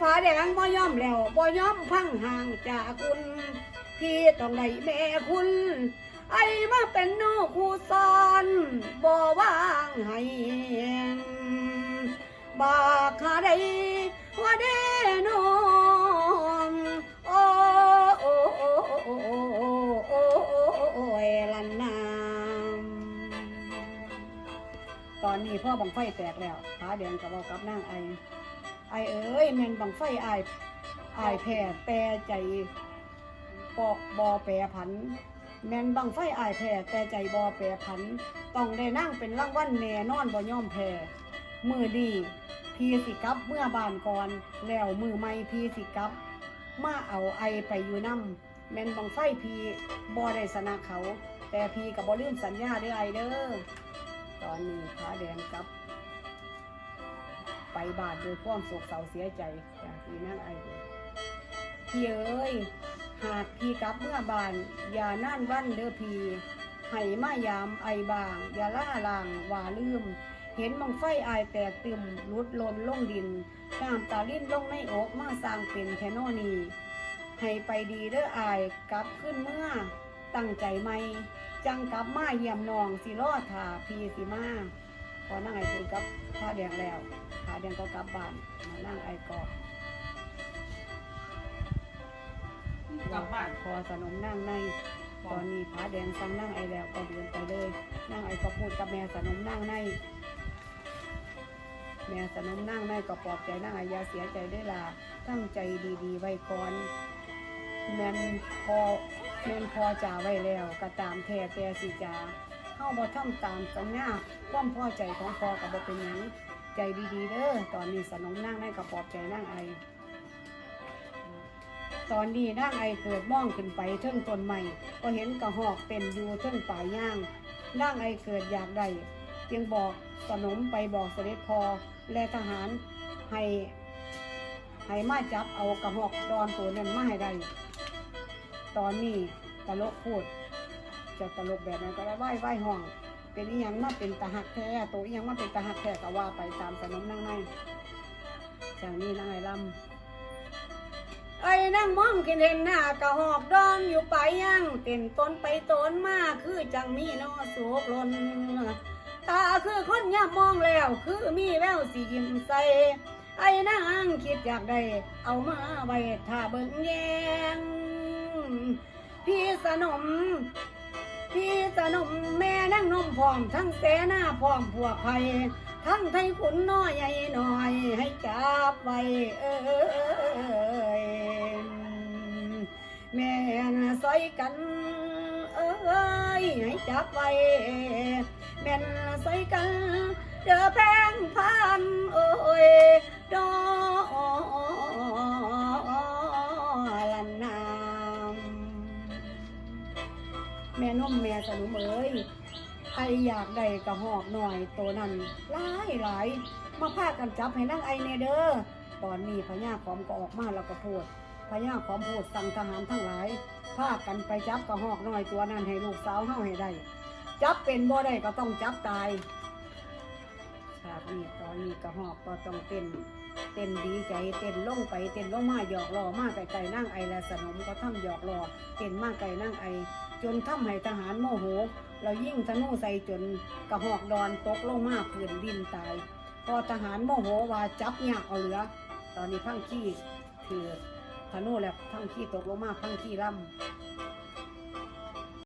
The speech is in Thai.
ผาแดงบ่ยอมแล้วบ่ยอมพังห่างจากคุณ พี่ต้องได้แม่คุณ ไอ้มาเป็นน้องครูสอนบ่ว่างให้บากหาได้ว่าเด้น้องโอ้โอ้โอ้โอ้โอ้โอ้โอ้ลันนามตอนนี้พ่อบังไฟแตกแล้วผาแดงกับเว้ากับนางไอ ไอเอ้ยแมนบังไฟไอายอแผ่แปรใจปอกบอแปรผัน แมนบังไฟไอแผ่แต่ใจบอแปรผัน ต้องได้นั่งเป็นรางวัลแน่นอนบ่ย่อมแพ้มือดีพีสิกับเมื่อบานก่อนแล้วมือไม่พีสิกับมาเอาไอไปอยู่น้ำแมนบังไฟพีบอได้สนะเขา แต่พีกับบอลืมสัญญาเด้อไอเด้อตอนนี้ขาแดงกับ ไปบาดโดยความโศกเศร้าเสียใจจากพี่นั่งไอเด้อพี่เอ้ยหากพี่กลับเมื่อบานอย่านั่นวันเด้อพี่ให้มายามไอบาง อย่าล่าลางว่าลืม เห็นมังไฟอายแตกตึมรุดลนลงดินน้ำตาลิ้นลงในอกมาสร้างเป็นแคนนีให้ไปดีเด้ออายกลับขึ้นเมื่อ ตั้งใจไหม จังกลับมาเยี่ยมน้องสิรอดถาพี่สิมา พอนั่งไอ้คุยกับพระแดงแล้วพระแดงก็กลับบ้านมานั่งไอ้ก็กลับบ้านพอสนมนั่งในตอนนี้พระแดงสั่งนั่งไอ้แล้วก็เดินไปเลย นั่งไอ้ก็พูดกับแม่สนมนั่งในแม่สนมนั่งในก็ปลอบใจนั่งไอ้อยาเสียใจได้อล่ะตั้งใจดีๆ ไว้ก่อนแม่นพอแม่นพอจ่าไว้แล้วก็ตามแท้แต่สิจ่า เข้าบ่ทำตามสัญญาความพอใจของพอกับบ่เป็นหยังใจดีๆเด้อตอนนี้สนมนั่งในก็ปลอบใจนั่งไอตอนนี้นางไอเกิดมองขึ้นไปเทิงต้นใหม่ก็เห็นกระหอกเต็มอยู่เทิงป่าย่างนางไอเกิดอยากได้จึงบอกสนมไปบอกเสด็จพอและทหารให้ให้มาจับเอากระหอกดอนตัวนั้นมาให้ได้ ตอนนี้ตลกพูด จะตลกแบบนั้นก็ได้ไหว้ไหว้ห้อง เป็นอีหยังมาเป็นตาหักแท้ตัวอีหยังมาเป็นตาหักแท้ก็ว่าไปตามสนมนั่งในจากนี้นางไอลำไอ้นั่งมองกินเห็นหน้ากะหอกดองอยู่ไปยังเต้นต้นไปต้นมาคือจังมีนอสูกลนตาคือคนย่ามองแล้ว คือมีแววสิยิ้มใสไอ้นางคิดอยากได้เอามาไว้ถ้าเบิ่งแยงพี่สนม พี่สนมแม่นั่งนมพร้อม ทั้งแสหน้าพร้อมพวกไผ่ทั้งไทยขุนน้อยใหญ่หน่อย ให้จับไว้เอ้ยแม่น่ะซอยกัน เอ้ยให้จับไว้แม่นซอยกันเด้อแพงพัน แม่นมแม่สนุมเอ้ยใครอยากได้กระหอกหน่อยตัวนั้นหลายหลายมาพากันจับให้นั่งไอเนเด้อตอนนี้พญาขอมก็ออกมาแล้วก็พูดพญาขอมพูดสั่งทหารทั้งหลายพากันไปจับกระหอกหน่อยตัวนั้นให้ลูกสาวเฮาให้ได้ จับเป็นบ่ได้ก็ต้องจับตายากนี้ตอนนี้กระหอกก็ต้องเต้น เต้นดีใจเต้นลงไปเต้นลงมาหยอกล้อมาไกลๆนั่งไอและสนมก็ทำหยอกล้อเต้นมาไกลนั่งไอ จนทำให้ทหารโมโห เรายิ่งธนูใส่จนกระหอกดอนตกลงมาพื้นดินตาย พอทหารโมโหว่าจับยากเอาเหลือ ตอนนี้พังขี้ถือธนูแล้วพังขี้ตกลงมาพังขี้ล่ำ